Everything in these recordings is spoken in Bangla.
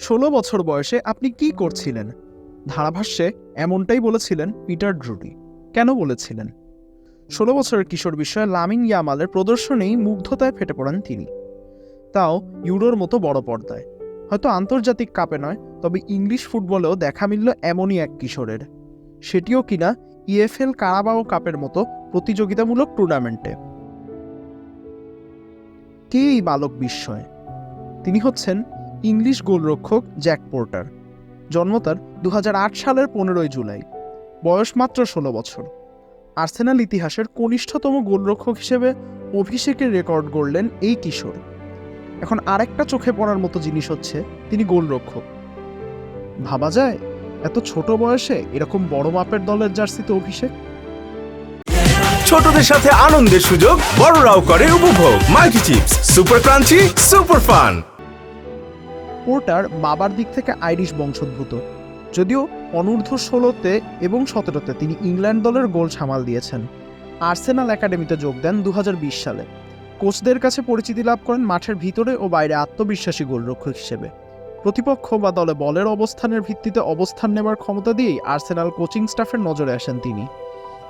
ষোলো বছর বয়সে আপনি কি করছিলেন? ধারাভাষ্যে এমনটাই বলেছিলেন পিটার ড্রুডি। কেন বলেছিলেন? ষোলো বছরের কিশোর বিষয়ে লামিন ইয়ামালের প্রদর্শনেই মুগ্ধতায় ফেটে পড়েন তিনি। তাও ইউরোর মতো বড় পর্দায়। হয়তো আন্তর্জাতিক কাপে নয়, তবে ইংলিশ ফুটবলেও দেখা মিলল এমনই এক কিশোরের। সেটিও কিনা ইএফএল কারাবাও কাপের মতো প্রতিযোগিতামূলক টুর্নামেন্টে। কে এই বালক বিস্ময়? তিনি হচ্ছেন ইংলিশ গোলরক্ষক জ্যাক পোর্টার। জন্ম তার দু হাজার আট সালের পনেরোই জুলাই। বয়স মাত্র ষোলো বছর। আর্সেনাল ইতিহাসের কনিষ্ঠতম গোলরক্ষক হিসেবে অভিষেকের রেকর্ড গড়লেন এই কিশোর। এখন আরেকটা চোখে পড়ার মতো জিনিস হচ্ছে তিনি গোলরক্ষক। ভাবা যায়, এত ছোট বয়সে এরকম বড় মাপের দলের জার্সিতে অভিষেক? ছোটদের সাথে আনন্দের সুযোগ বড়রাও করে উপভোগ। Multi chips super crunchy, super fun. Porter বাবার দিক থেকে আইরিশ বংশোদ্ভূত। যদিও অনূর্ধ্ব ষোলোতে এবং সতেরোতে তিনি ইংল্যান্ড দলের গোল সামাল দিয়েছেন। আর্সেনাল একাডেমিতে যোগ দেন দুহাজার বিশ সালে। কোচদের কাছে পরিচিতি লাভ করেন মাঠের ভিতরে ও বাইরে আত্মবিশ্বাসী গোলরক্ষক হিসেবে। প্রতিপক্ষ বা দলে বলের অবস্থানের ভিত্তিতে অবস্থান নেবার ক্ষমতা দিয়েই আর্সেনাল কোচিং স্টাফের নজরে আসেন তিনি।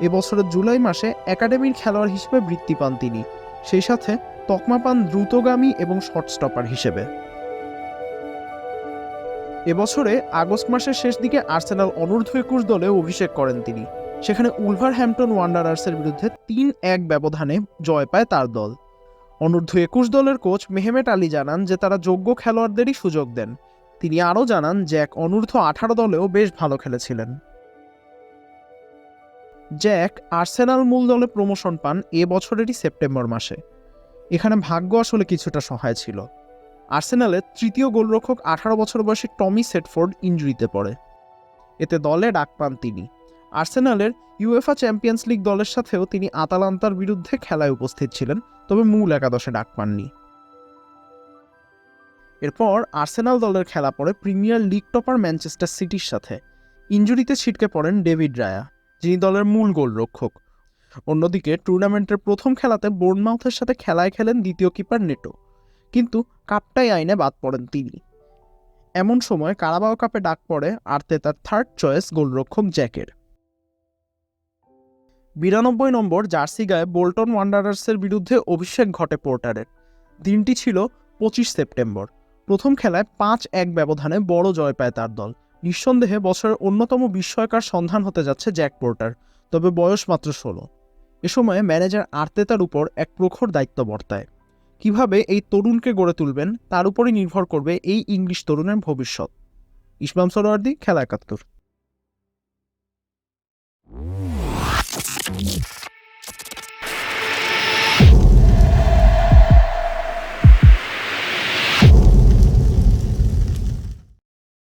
এবছরের জুলাই মাসে একাডেমির খেলোয়াড় হিসেবে বৃত্তি পান তিনি। সেই সাথে তকমা পান দ্রুতগামী এবং শর্ট স্টপার হিসেবে। এবছরে আগস্ট মাসের শেষ দিকে আর্সেনাল অনূর্ধ্ব একুশ দলে অভিষেক করেন তিনি। সেখানে উলভার হ্যাম্পটন ওয়ান্ডারার্সের বিরুদ্ধে তিন এক ব্যবধানে জয় পায় তার দল। অনূর্ধ্ব একুশ দলের কোচ মেহমেট আলী জানান যে তারা যোগ্য খেলোয়াড়দেরই সুযোগ দেন। তিনি আরও জানান জ্যাক অনূর্ধ্ব আঠারো দলেও বেশ ভালো খেলেছিলেন। জ্যাক আর্সেনাল মূল দলে প্রমোশন পান এ বছরেরই সেপ্টেম্বর মাসে। এখানে ভাগ্য আসলে কিছুটা সহায় ছিল। আর্সেনালের তৃতীয় গোলরক্ষক আঠারো বছর বয়সী টমি সেটফোর্ড ইঞ্জুরিতে পড়ে। এতে দলে ডাক পান তিনি। আর্সেনালের ইউএফা চ্যাম্পিয়ন্স লিগ দলের সাথেও তিনি আতালান্তার বিরুদ্ধে খেলায় উপস্থিত ছিলেন, তবে মূল একাদশে ডাক পাননি। এরপর আর্সেনাল দলের খেলা পড়ে প্রিমিয়ার লিগ টপার ম্যানচেস্টার সিটির সাথে। ইঞ্জুরিতে ছিটকে পড়েন ডেভিড রায়া, যিনি দলের মূল গোলরক্ষক। অন্যদিকে টুর্নামেন্টের প্রথম খেলাতে বোর্নমাউথের সাথে খেলায় খেলেন দ্বিতীয় কিপার নেটো। কিন্তু কাপটাই আইনে বাদ পড়েন তিনি। এমন সময় কারাবাও কাপে ডাক পড়ে আর্তে তার থার্ড চয়েস গোলরক্ষক জ্যাকের। বিরানব্বই নম্বর জার্সি গায়ে বোল্টন ওয়ান্ডারার্সের বিরুদ্ধে অভিষেক ঘটে পোর্টারের। দিনটি ছিল পঁচিশ সেপ্টেম্বর। প্রথম খেলায় পাঁচ এক ব্যবধানে বড় জয় পায় তার দল। নিঃসন্দেহে বছরের অন্যতম বিস্ময়কার সন্ধান হতে যাচ্ছে জ্যাক পোর্টার, তবে বয়স মাত্র ষোলো। এ সময়ে ম্যানেজার আর্তেতার উপর এক প্রখর দায়িত্ব বর্তায়। কীভাবে এই তরুণকে গড়ে তুলবেন, তার উপরই নির্ভর করবে এই ইংলিশ তরুণের ভবিষ্যৎ। ইসমাম সরোয়ার্দি খেলা একাত্তর।